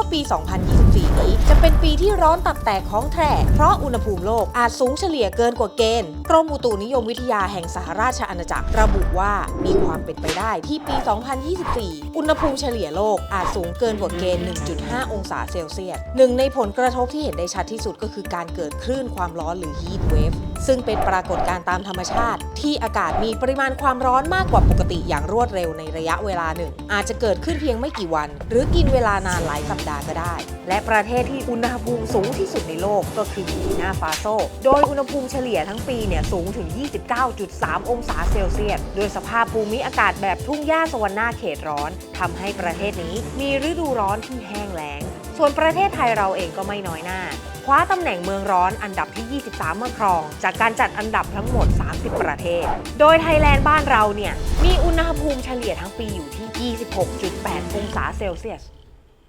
ว่าปี 2024 นี้ ปีที่ร้อนตับแตกของแท้เพราะอุณหภูมิโลกอาจสูงเฉลี่ยเกินกว่าเกณฑ์ กรมอุตุนิยมวิทยาแห่งสหราชอาณาจักรระบุว่ามีความเป็นไปได้ที่ปี 2024 อุณหภูมิเฉลี่ยโลกอาจสูงเกินกว่าเกณฑ์ 1.5 องศาเซลเซียสหนึ่งในผลกระทบที่เห็นได้ชัดที่สุดก็คือการเกิดคลื่นความร้อนหรือ heat wave ซึ่งเป็นปรากฏการณ์ตามธรรมชาติ ที่อากาศมีปริมาณความร้อนมากกว่าปกติอย่างรวดเร็วในระยะเวลาหนึ่ง อาจจะเกิดขึ้นเพียงไม่กี่วัน หรือกินเวลานานหลายสัปดาห์ก็ได้ และประเทศที่อุณหณหภูมิสูงที่สุดในโลกก็คือบูกินาฟาโซ โดยอุณหภูมิเฉลี่ยทั้งปีเนี่ยสูงถึง 29.3 องศาเซลเซียส โดยสภาพภูมิอากาศแบบทุ่งหญ้าสวรรณาเขตร้อนทำให้ประเทศนี้มีฤดูร้อนที่แห้งแล้ง ส่วนประเทศไทยเราเองก็ไม่น้อยหน้าคว้าตำแหน่งเมืองร้อนอันดับที่ 23 มาครอง จากการจัดอันดับทั้งหมด 30 ประเทศ โดยไทยแลนด์บ้านเราเนี่ย มีอุณหภูมิเฉลี่ยทั้งปีอยู่ที่ 26.8 องศาเซลเซียส